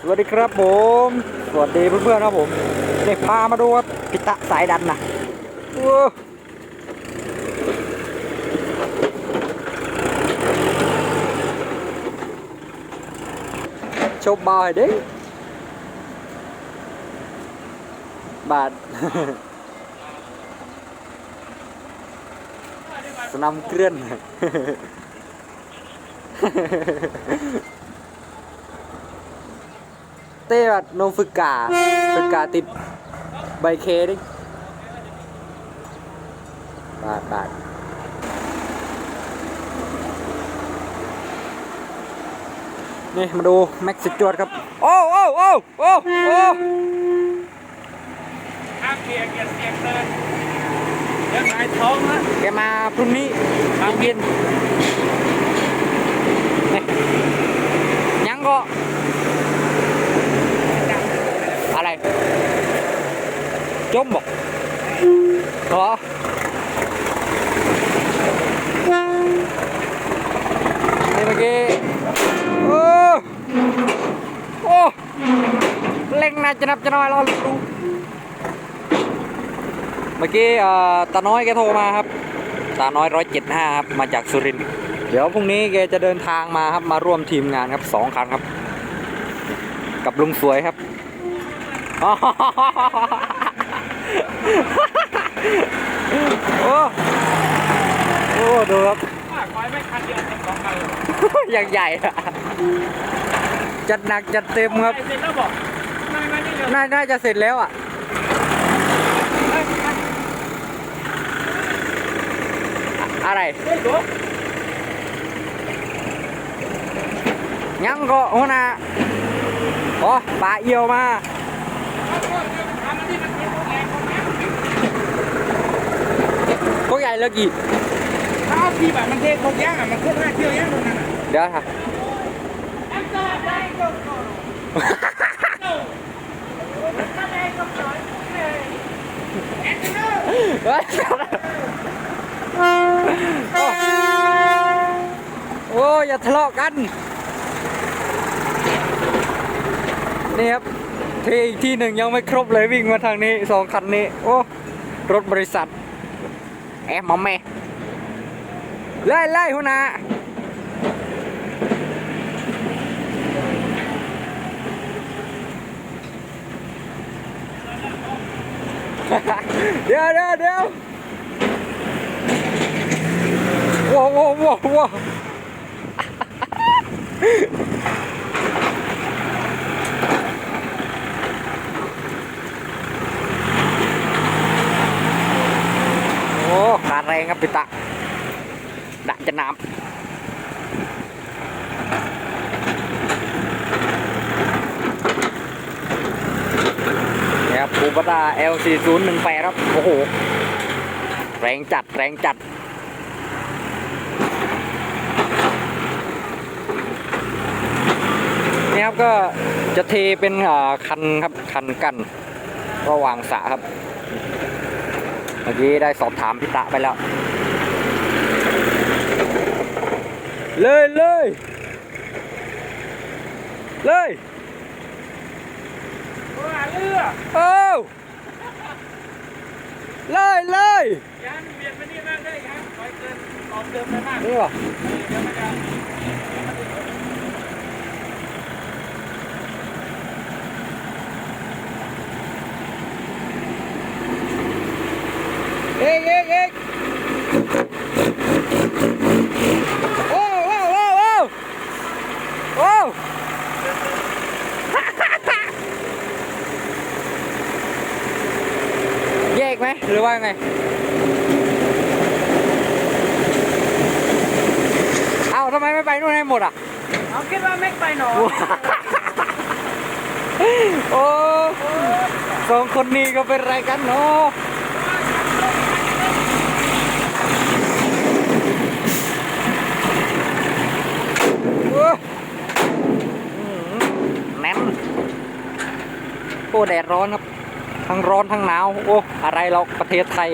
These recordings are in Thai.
สวัสดีครับผม สวัสดีเพื่อนๆครับผมเด็กพามาดูว่าพิตะสายดันนะโอ้โชว์บอยเด้บาทสนามเกลื่อน เต้แบบนมฝึกกา ฝึกกาติดใบเคดิบาทบาทนี่มาดูแม็กซิจวดครับ โอ้โอ้โอ้โอ้โอ้ห้ามเกียร์เกียร์เสียงเลยเดี๋ยวหงายท้องนะแกมาพรุ่งนี้ทางเย็นนี่ยังก็ อะไรจมบอกเหรอนี่เมื่อกี้โอ้โอ้เล็งน่าจะนับจะน้อยรอดูเมื่อกี้ตาน้อยแกโทรมาครับ ตาน้อยร้อยเจ็ดห้าครับ มาจากสุรินทร์เดี๋ยวพรุ่งนี้แกจะเดินทางมาครับ มาร่วมทีมงานครับสองคันครับ กับลุงสวยครับ โอ้โอ้ดูครับว่าคอยไม่คันเดียวเป็นสองคันเลยอย่างใหญ่อะจัดหนักจัดเต็มครับไอ้เสร็จแล้วบอกไม่ไม่นี่เลยน่าน่าจะเสร็จแล้วอะ อะไร เฮ้ยดูยังก็หัวหน้าโอ้ปลาเอียวมา ทำมันที่มันเป็นพวกแรงพวกนี้ พวกใหญ่เลิกกี่ถ้าเอาทีแบบมันเทพวกย่างอะมันขึ้นห้าเที่ยวย่างตรงนั้นอะเดี๋ยวค่ะเฮ้ยโอ้โอ้อย่าทะเลาะกัน นี่ครับทีอีกที่หนึ่งยังไม่ครบเลยวิ่งมาทางนี้สองคันนี้ โอ้ รถบริษัท แอบมาแม่ไล่ไล่หัวหน้า เดี๋ยวเดี๋ยวเดี๋ยวว้าวว้าวว้าวว้าวโอ้ขา แรงครับปิตะดักจะน้ำนี่ครับปูปตา L4018 ครับ โอ้โห แรงจัดแรงจัดนี่ครับก็จะเทเป็นคันครับ คันกันระหว่างสะครับ มื่อกี้ได้สอบถามพิตะไปแล้ว เลยเลยเลยว่าเรือเอ้าเลยเลยยานเบียดไปนี่นั่นได้ครับคอยเกินออกเดิมไปมากนี่วะเดี๋ยวมันจะ เอกเอกเอกโอ้โอ้โอ้โอ้โอ้ แยกไหมหรือว่าไง เอ้าทำไมไม่ไปนู่นให้หมดอะเอาคิดว่าไม่ไปหนอโอ้สองคนนี้ก็เป็นไรกันเนาะ โอ้แดดร้อนครับ ทั้งร้อนทั้งหนาว โอ้อะไรเราประเทศไทย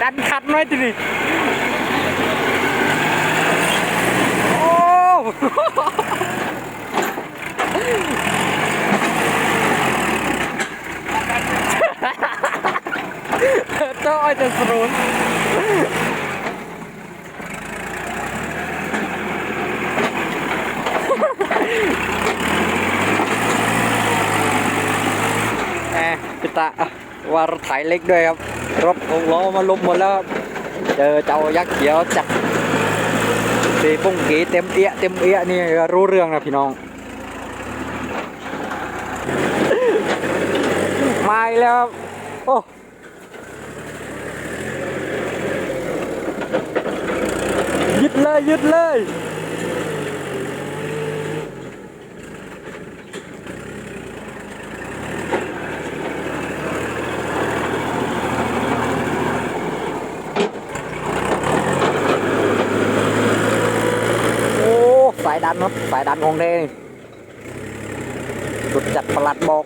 ดันคัดน้อยจีโอ้เจ้าอ้อยจะสรุน ตะว่ารถไถเล็กด้วยครับ รถหกล้อมาล้มหมดแล้วเจอเจ้ายักษ์เขียวจัดสีปุ้งกีเต็มเอี้ยเต็มเอี้ยนี่รู้เรื่องนะพี่น้องมาแล้วครับโอ้ยึดเลยยึดเลย โอ้ สายดันครับสายดันของแดงสุดจัดประหลัดบอก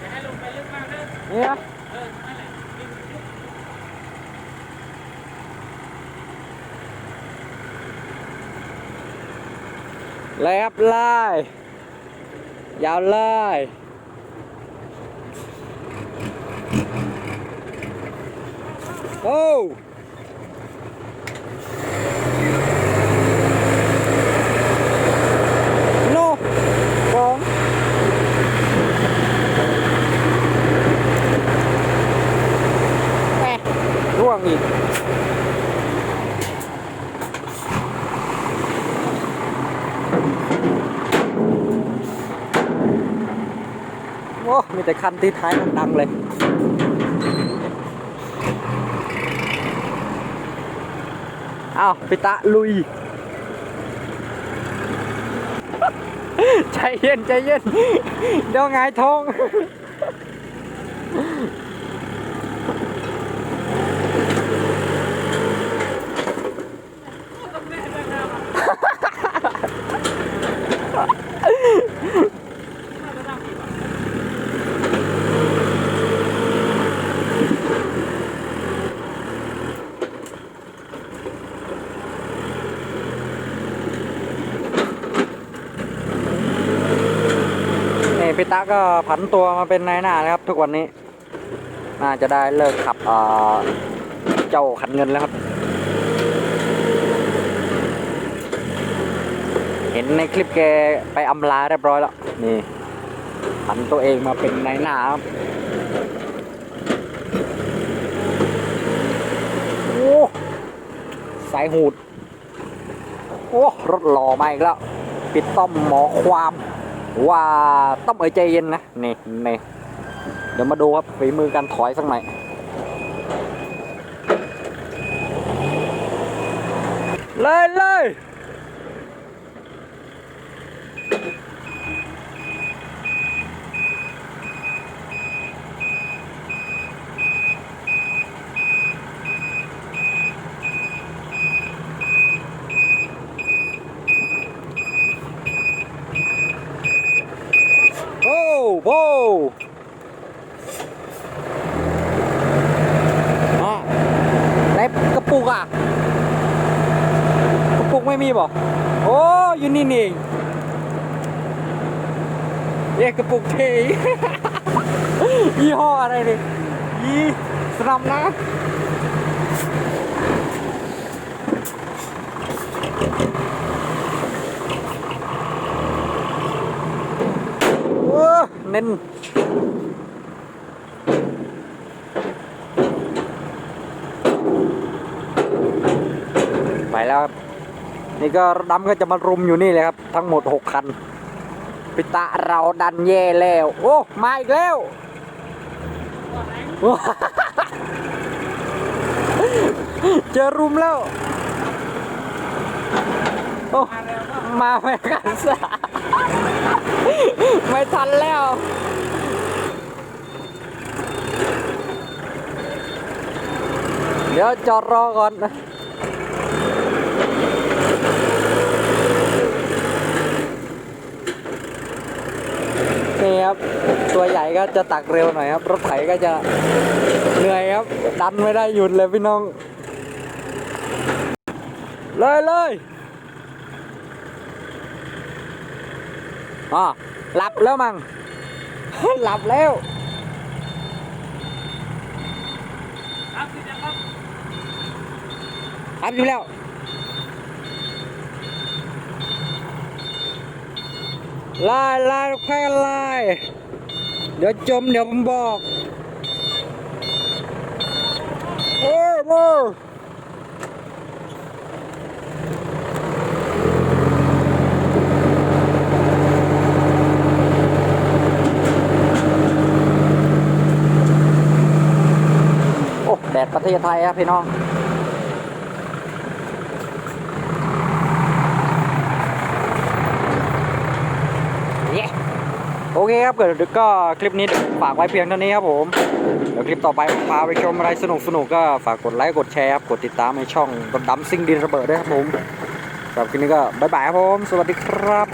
อย่าให้ลงไปลึกมากเด้อ เนี่ย เออนั่นแหละนี่ลึก เลยครับไล่ยาวเลยโอ้โนฟองแหม่ร่วงอีก โอ้ มีแต่คันที่ท้ายดังๆเลยอ้าวปิตะลุย ใจเย็น ใจเย็น เดี๋ยวไงายทอง พี่ตาก็ผันตัวมาเป็นนายหน้านะครับ ทุกวันนี้ น่าจะได้เลิกขับเอ่อเจ้าขันเงินแล้วครับ เห็นในคลิปแกไปอำลาเรียบร้อยแล้ว นี่ผันตัวเองมาเป็นนายหน้าครับโอ้สายหูด โอ้รถหล่อมาอีกแล้ว ปิดต้อมหมอความ ว่าต้อมเอ๋ยใจเย็นนะนี่นี่เดี๋ยวมาดูครับฝีมือการถอยสักหน่อยเลยเลยโอ้ โหอะไหนกระปุกอะ กระปุกไม่มีบ่โอ้อยู่นี่นี่เองเรียกกระปุกเทยี่ห้ออะไรเนี่ยยี่สนัมนะ โอ้ เน้นไปแล้วครับ นี่ก็ดำก็จะมารุมอยู่นี่เลยครับ ทั้งหมด 6 คันปิตะเราดันแย่แล้ว โอ้ มาอีกแล้วเจอรุมแล้ว มาแมาไม่กันสะไม่ทันแล้วเดี๋ยวจอดรอก่อนนะนี่ครับตัวใหญ่ก็จะตักเร็วหน่อยครับ รถไถก็จะเหนื่อยครับ ดันไม่ได้หยุดเลยพี่น้อง เลยเลย อ๋อหลับแล้วมั้งหลับแล้วครับอยู่แล้วลายลายแค่ลายเดี๋ยวจมเดี๋ยวผมบอก โอ้โห เทศไทยครับพี่น้องโอเคครับเกิดก็คลิปนี้ฝากไว้เพียงเท่านี้ครับผมเดี๋ยวคลิปต่อไปผมพาไปชมอะไรสนุกสนุกๆก็ฝากกดไลค์กดแชร์ครับกดติดตามในช่องรถดำซิ่งดินระเบิดด้วยครับผมสำหรับคลิปนี้ก็บ๊ายบายครับผม สวัสดีครับ